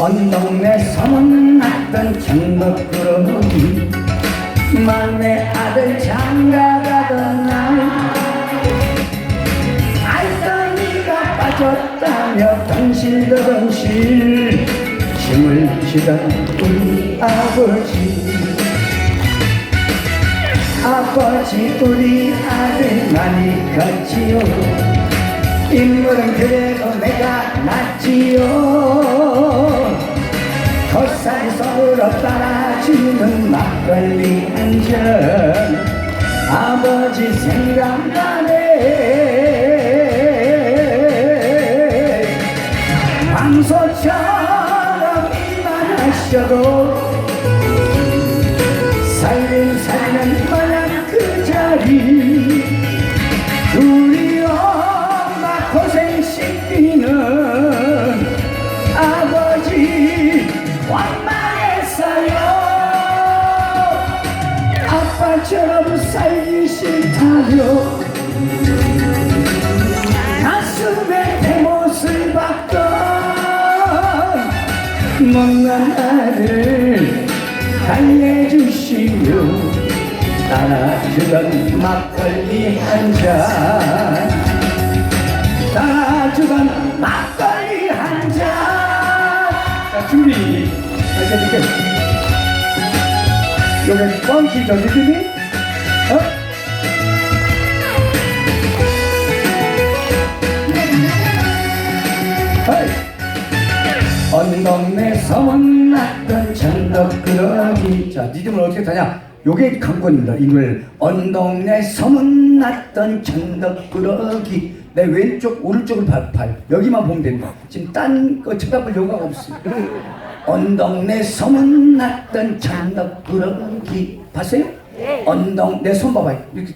언덕내 소문 났던 전덕구름이 막내 아들 장가가던 날 알덩이가 빠졌다며 덩실덩실 힘을 주던 우리 아버지. 아버지 우리 아들 많이 컸지요 인물은 그래도 내가 낫지요. 겉살 서로 따라주는 막걸리 한잔. 아버지 생각나네. 황소처럼 일만 하셔도 살림 살면 마냥 그 자리 아빠처럼 살기 싫다요. 가슴에 대못을 박던 못난 아들 달래주시며 따라주던 막걸리 한잔. 따라주던 막걸리 한잔. 자 준비. 이렇게 요게 뻥치죠. 느낌이? 어? 언덕내 소문났던 전덕그러기 자 리듬을 어떻게 타냐? 요게 관건입니다. 이걸 언덕내 소문났던 전덕그러기. 내 왼쪽 오른쪽을 발, 발. 여기만 보면 됩니다. 지금 딴거 쳐다볼 여유가 없어요 언덕내 소문 났던 전덕그러기 봤어요? 언덕 내 손 봐봐요. 이렇게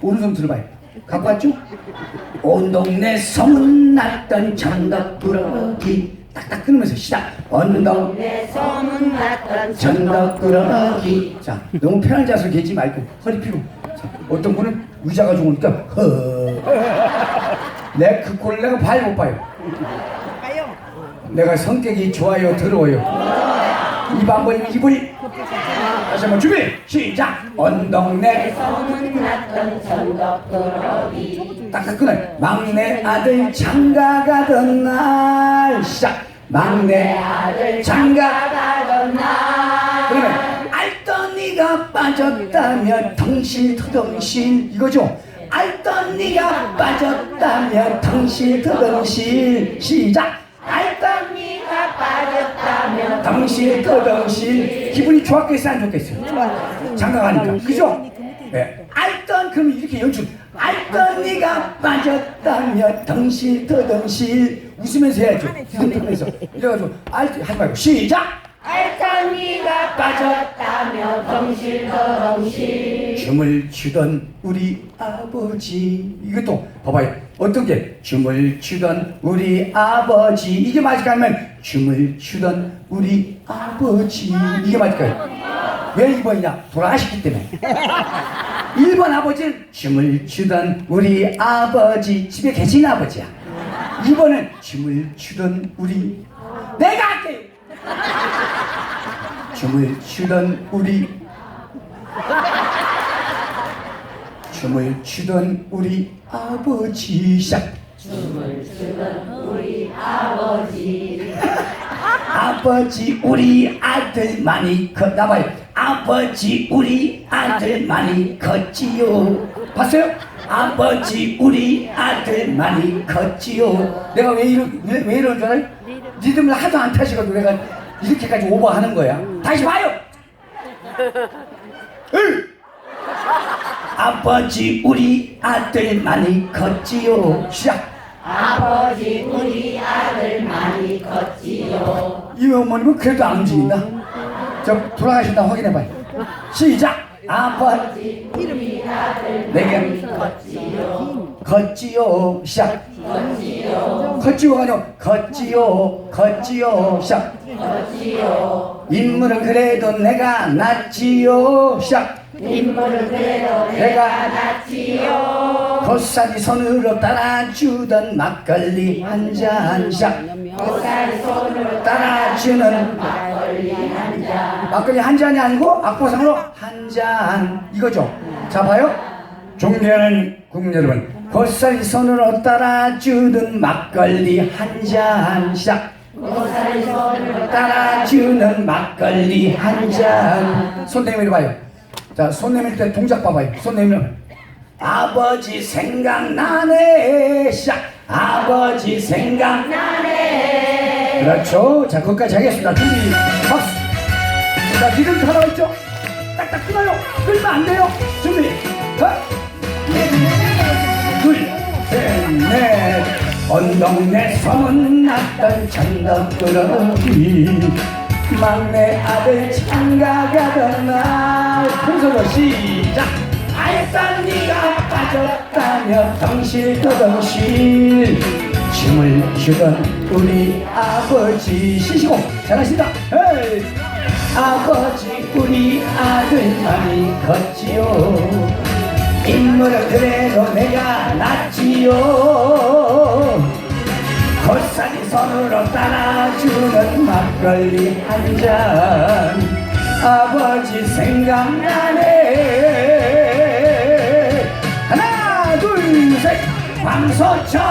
오른손 들어봐요. 갖고 왔죠? 언덕 내 소문 났던 전덕꾸러기. 딱딱 끊으면서 시작. 언덕 내 소문 났던 전덕꾸러기. 자 너무 편한 자세로 계지 말고 허리 펴고. 자, 어떤 분은 의자가 좋으니까 허 내그 꼴을 내가 봐야 못 봐요 내가 성격이 좋아요 더러워요? 입 한 번 입을 다시 한번 준비 시작. 언덕내. 소문 났던 전덕꾸러기 딱딱 끊어 막내 아들 장가 가던 날. 시작. 막내 아들 장가 가던 날. 그러면 알던 니가 빠졌다며 덩실터덩실 이거죠? 알던 니가 빠졌다며 덩실터덩실. 시작. 네가 빠졌다면 덩실터덩실 기분이 좋았겠어요 안 좋겠어요. 장가 가니까. 그죠? 예. 알던 그럼 이렇게 연출. 알던 네가 빠졌다며 덩실터덩실 웃으면서 해야죠. 웃으면서. 이래가지고 알 하지 말고 시작! 알던 네가 빠졌다며 덩실 더덩실 춤을 추던 우리 아버지. 이것도 봐봐요. 어떤 게? 춤을 추던 우리 아버지. 이게 맞을까요? 춤을 추던 우리 아버지. 이게 맞을까요? 왜 2번이냐? 돌아가셨기 때문에. 1번 아버지는 춤을 추던 우리 아버지. 집에 계신 아버지야. 2번은 춤을 추던 우리 내가 할게요 춤을 추던 우리 춤을 추던 우리 아버지. 시작. 우리 아버지 아버지 우리 아들 많이 컸나봐요. 아버지 우리 아들 많이 컸지요. 봤어요? 아버지 우리 아들 많이 컸지요. 내가 왜 이러 왜, 왜 이러는 줄 알아요? 리듬을 하도 안 타시거든 내가 이렇게까지 오버하는 거야. 다시 봐요! 으! 아버지 우리 아들 많이 컸지요. 시작 아버지 우리 아들 많이 컸지요 이 어머님은 그래도 안 움직인다. 저 돌아가신다 확인해봐요. 시작. 아버지 우리 아들 내게 컸지요 걷지요. 시작. 컸지요 걷지요가 아니고 걷지요. 걷지요. 시작. 컸지요 인물은 그래도 내가 낫지요. 시작. 인물을 그래도 내가 낳지요 겉살이 손으로 따라주던 막걸리 한 잔씩 고사리 손으로 따라주는 막걸리 한잔 막걸리 한 잔이 아니고 악보상으로 한 잔 이거죠. 자 봐요. 존경하는 국민 여러분, 겉살이 손으로 따라주는 막걸리 한 잔 시작. 고사리 손으로 따라주는 막걸리 한 잔. 손 내밀어 봐요. 자, 손 내밀 때 동작 봐봐요. 손 내밀어. 아버지 생각나네. 시작. 아버지 생각나네. 그렇죠. 자, 거기까지 하겠습니다. 준비. 박수. 자, 리듬 다 나와 있죠? 딱딱 끊어요. 끊으면 안 돼요. 준비. 하나, 둘, 셋, 넷. 언덕 내 소문났던 천덕꾸러기 막내 아들 장가 가던 날 큰소로 시작. 알던 네가 빠졌다며 덩실더덩실. 춤을 추던 우리 아버지 시시고 잘하신다. 헤이. 아버지 우리 아들 많이 컸지요. 인물을 그래도 내가 낳지요 겉살이 손으로 따라주는 막걸리 한 잔. 아버지 생각나네. 하나 둘셋. 황소처럼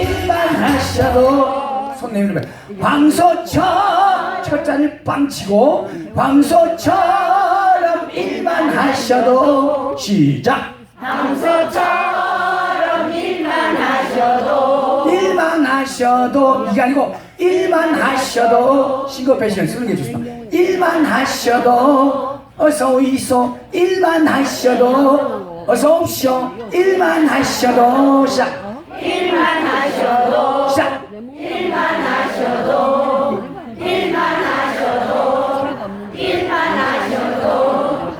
일만 하셔도 손 내밀면 황소처럼 첫자를 빵치고 황소처럼 일만 하셔도 시작. 황소처럼 하셔도 이게 아니고 일만 하셔도 싱거패션 쓰는 게 좋습니다 일만 하셔도 어서 오이소 일만 하셔도 어서 오쇼 일만 하셔도 시작 일만 하셔도 시작 일만 하셔도 일만 하셔도 일만 하셔도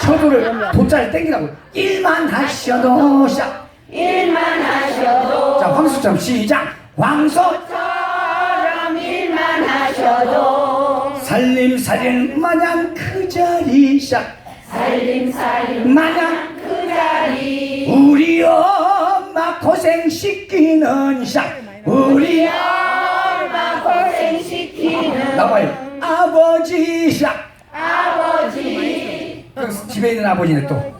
혀도를 도자를 땡기라고 일만 하셔도 시작 일만 하셔도 자 황소처럼 시작 황소 처럼 일만 하셔도 살림살이는 마냥 그 자리 시작 살림살림 마냥 그 자리. 우리 엄마 고생 시키는 샷. 우리 엄마 고생 시키는 나봐요. 아버지 샷. 아버지. 그 집에 있는 아버지네 또.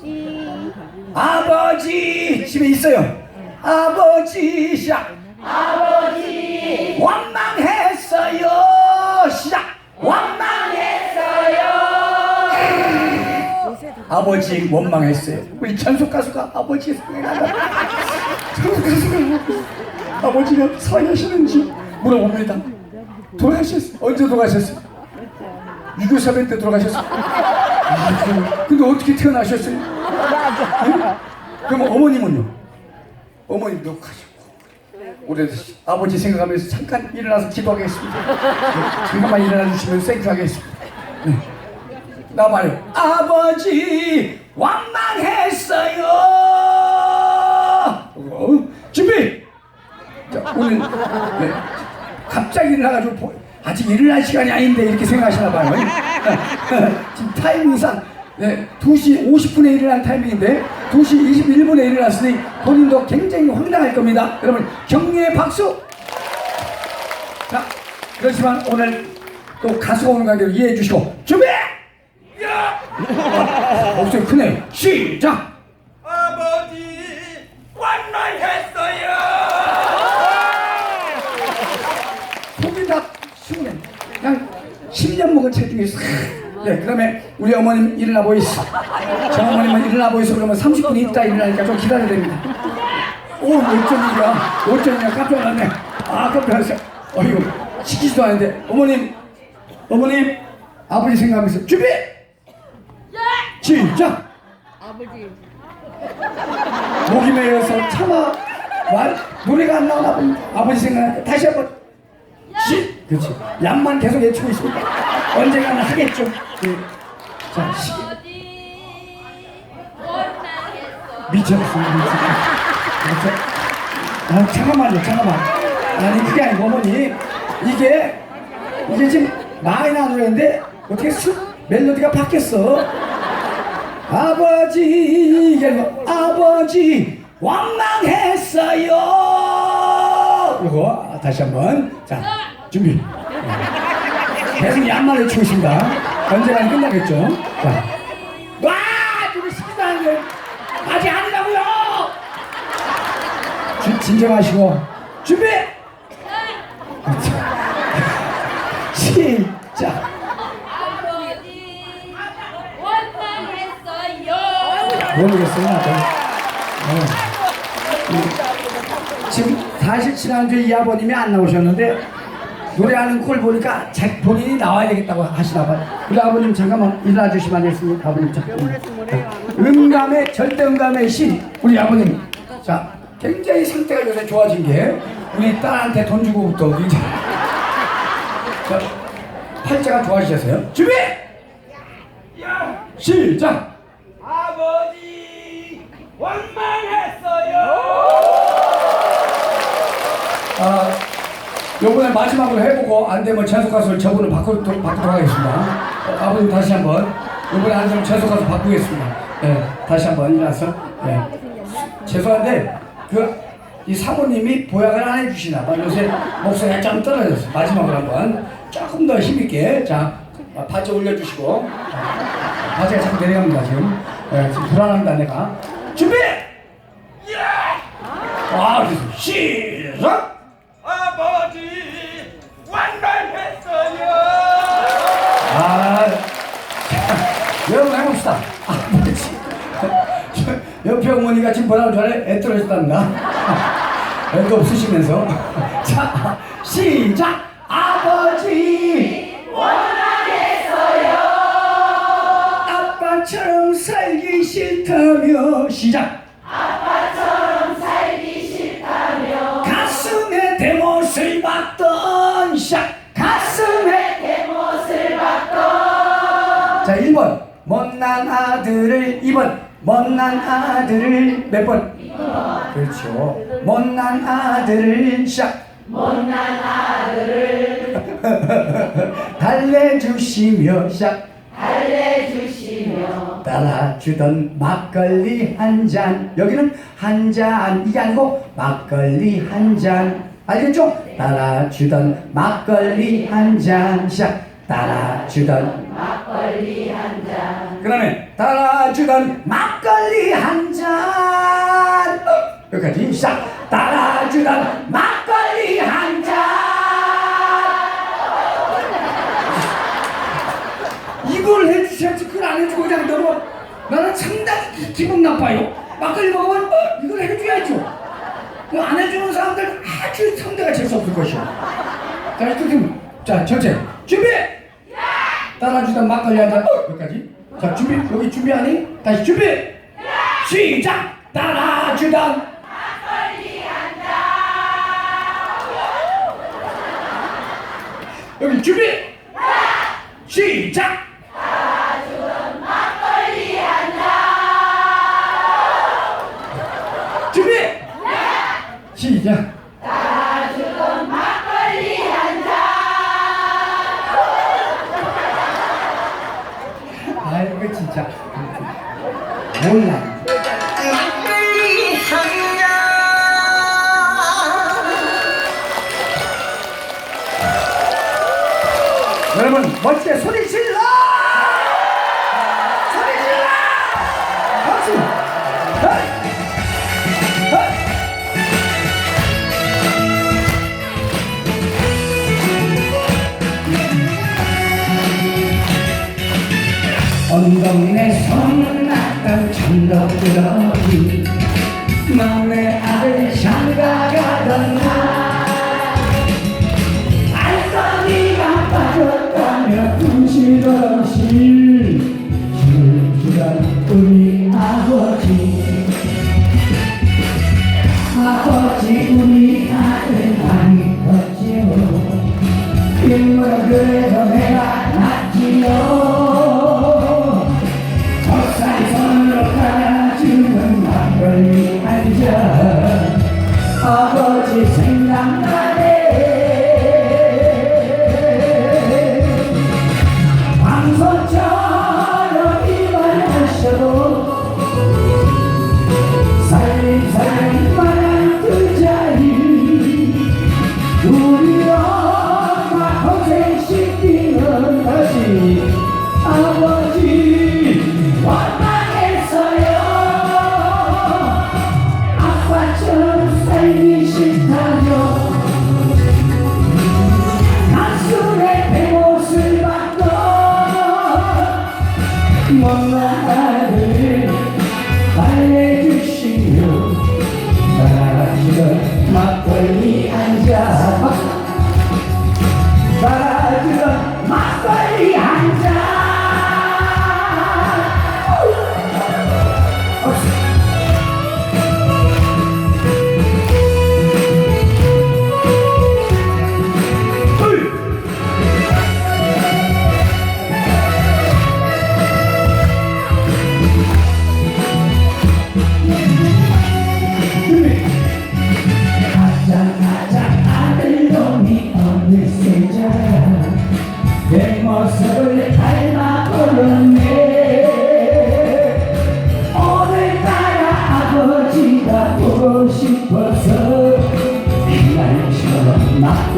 아버지 집에 있어요. 아버지 샷 아버지 원망했어요. 시작. 원망했어요. 아버지 원망했어요. 우리 전속 가수가 아버지 생각나다. 전속 가수가 아버지가 사랑하시는지 물어봅니다. 돌아가셨어요. 언제 돌아가셨어요? 6.25 사변 때 돌아가셨어요? 아, 그- 근데 어떻게 태어나셨어요? 응? 그럼 어머님은요? 어머님도 가셨고 우리 아버지 생각하면서 잠깐 일어나서 기도하겠습니다. 네, 잠깐만 일어나 주시면 생큐 하겠습니다. 네. 나봐요. 아버지 왕망했어요. 어, 준비. 자, 오늘 네, 갑자기 일어나가지고 보- 아직 일어날 시간이 아닌데 이렇게 생각하시나 봐요. 지금 타이밍상 네, 2시 50분에 일어난 타이밍인데 2시 21분에 일어났으니 본인도 굉장히 황당할 겁니다. 여러분 격려의 박수. 자, 그렇지만 오늘 또 가수가 오는 관계로 이해해 주시고 준비. 야! 어, 목소리 크네. 시작. 아버지 완만했어요. 속이 다 숙네. 그냥 10년 먹은 체중이 싹. 네, 그 다음에 우리 어머님 일어나 보이소. 저 어머님은 일어나 보이소. 그러면 30분 있다 일어나니까 좀 기다려야 됩니다. 오, 5.1이야. 5.1이야. 깜짝 놀랐네. 아, 깜짝 놀랐어요. 어이구, 시키지도 않는데. 어머님, 어머님, 아버지 생각하면서 준비! 시작! 아버지 목이 메여서 참아 말 노래가 안 나오나 봅니다. 아버지 생각나니까 다시 한 번 시 그렇지 양만 계속 외치고 있습니다. 언젠가는 하겠죠. 네. 자 시. 미쳤습니다. 미쳤. 아 잠깐만요, 잠깐만. 아니 그게 아니고 어머니 이게 이게 지금 마이너 노래인데 어떻게 수, 멜로디가 바뀌었어? 아버지 이게 아니고 아버지 왕망했어요 이거 다시 한 번 자 준비 계속 양말을 치고 있습니다 언제까지 끝나겠죠? 자 와 누구 시키다는 게 아직 아니라고요. 진- 진정하시고. 준비! 시작. 모르겠어요. 네. 음, 지금 사실 지난주에 이 아버님이 안 나오셨는데 노래하는 걸 보니까 제 본인이 나와야 되겠다고 하시나 봐요. 우리 아버님 잠깐만 일어나 주시면 안 되겠습니까? 아버님 잠깐만. 음감의 절대 음감의 신 우리 아버님. 자 굉장히 상태가 요새 좋아진 게 우리 딸한테 돈 주고부터 굉장히 자, 팔자가 좋아지셨어요. 준비 야 시작. 아버지 원망했어요 아, 요번에 마지막으로 해보고 안 되면 재수 가수를 저분을 바꾸도록, 바꾸도록 하겠습니다. 어, 아버님 다시 한 번 요번에 안 되면 재수 가수 바꾸겠습니다. 예, 다시 한 번 일어나서 예. 죄송한데 그 이 사모님이 보약을 안 해주시나 봐. 요새 목소리가 좀 떨어졌어. 마지막으로 한 번 조금 더 힘있게 자 아, 바지 올려주시고 자, 바지가 자꾸 내려갑니다 지금. 예, 지금 불안합니다 내가. 준비. 아, 그래서 시작. 옆에 어머니가 지금 뭐라고 전에 애 떨어졌답니다. 애도 없으시면서. 자, 시작! 아버지! 원하겠어요! 아빠처럼 살기 싫다며. 시작! 아빠처럼 살기 싫다며. 가슴에 대못을 박던 시작! 가슴에 자, 1번. 못난 아들을 2번. 못난 아들을 몇 번? 2번. 그렇죠. 못난 아들을 시작. 못난 아들을 달래주시며 시작. 달래주시며 따라주던 막걸리 한 잔. 여기는 한 잔. 이게 아니고 막걸리 한 잔. 알겠죠? 따라주던 막걸리 한 잔. 시작. 따라주던 그 다음에 따라주던 막걸리 한 잔. 어, 여기까지 시작. 따라주던 막걸리 한 잔. 이걸 해주셔야지 그걸 안 해주고 그냥 너무 나는 상당히 기- 기분 나빠요. 막걸리 먹으면 어, 이걸 해줘야죠. 그안 해주는 사람들 아주 상대가 재수 없을 것이오. 자, 좀, 자, 첫째 준비. 따라주던 막걸리 한 잔. 어, 여기까지. 자, 준비. 여기 준비하니? 다시 준비. 시작. 따라주던. 여기 준비. 시작. 언덕내 소문났던 천덕꾸러기 막내 아들 장가 가던 날. 알싸니가 빠졌다며 꿈실없이 실실한 우리 아버지. 아버지 우리 아들 많이 컸지요. 인물 그래서 내가 낳지요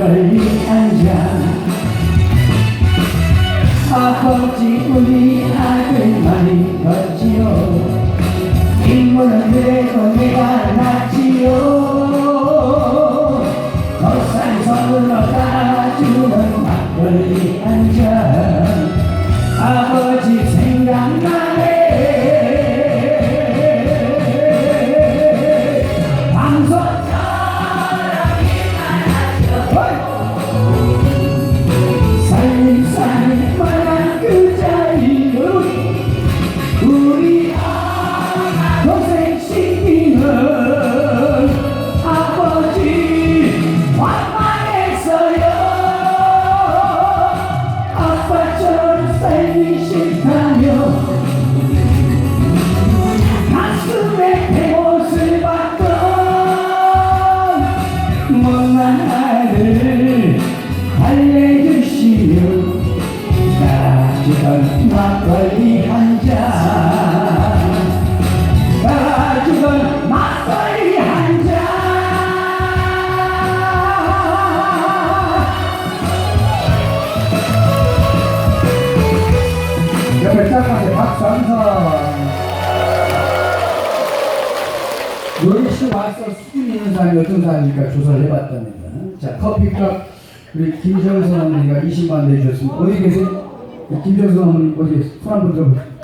Christ. 사람이 어떤 사람일까 조사를 해봤답니다. 자, 커피값 우리 김정선 언니가 20만 내주셨습니다. 어디 계세요? 김정선 언니 어디 계세요? 손한번 들어보세요.